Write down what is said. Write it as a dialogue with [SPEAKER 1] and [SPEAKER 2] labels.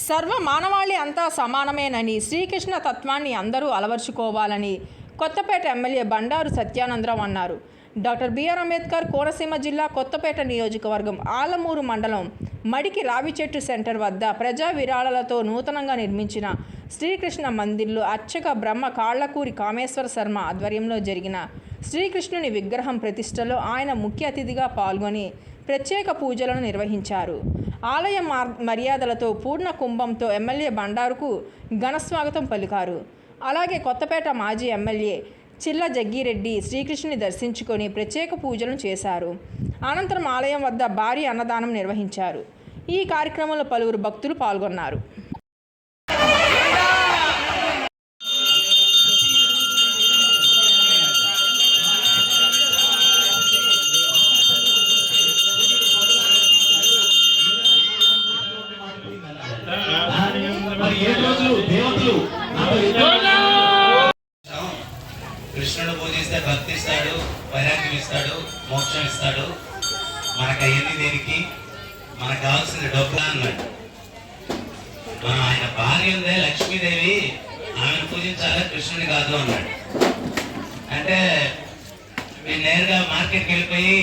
[SPEAKER 1] సర్వ మానవాళి అంతా సమానమేనని శ్రీకృష్ణ తత్వాన్ని అందరూ అలవర్చుకోవాలని కొత్తపేట ఎమ్మెల్యే బండారు సత్యానందరావు అన్నారు. డాక్టర్ బిఆర్ అంబేద్కర్ కోనసీమ జిల్లా కొత్తపేట నియోజకవర్గం ఆలమూరు మండలం మడికి రావిచెట్టు సెంటర్ వద్ద ప్రజా విరాళాలతో నూతనంగా నిర్మించిన శ్రీకృష్ణ మందిర్లో అర్చక బ్రహ్మ కాళ్ళకూరి కామేశ్వర శర్మ ఆధ్వర్యంలో జరిగిన శ్రీకృష్ణుని విగ్రహం ప్రతిష్టలో ఆయన ముఖ్య అతిథిగా పాల్గొని ప్రత్యేక పూజలను నిర్వహించారు. ఆలయ మార్- మర్యాదలతో పూర్ణ కుంభంతో ఎమ్మెల్యే బండారుకు ఘనస్వాగతం పలికారు. అలాగే కొత్తపేట మాజీ ఎమ్మెల్యే చిల్ల జగ్గిరెడ్డి శ్రీకృష్ణుని దర్శించుకొని ప్రత్యేక పూజలను చేశారు. అనంతరం ఆలయం వద్ద భారీ అన్నదానం నిర్వహించారు. ఈ కార్యక్రమంలో పలువురు భక్తులు పాల్గొన్నారు.
[SPEAKER 2] ఏడు రోజులు దేవతలు నాతో
[SPEAKER 3] కృష్ణుడు పూజిస్తే భక్తి ఇస్తాడు వైరాగ్యం ఇస్తాడు మోక్షం ఇస్తాడు. మనకు అయ్యింది దేనికి? మనకు కావాల్సిన డబ్బు అన్నాడు. మనం ఆయన భార్య ఉందే లక్ష్మీదేవి ఆమెను పూజించాలి కృష్ణుని కాదు అన్నాడు. అంటే మీరు నేరుగా మార్కెట్కి వెళ్ళిపోయి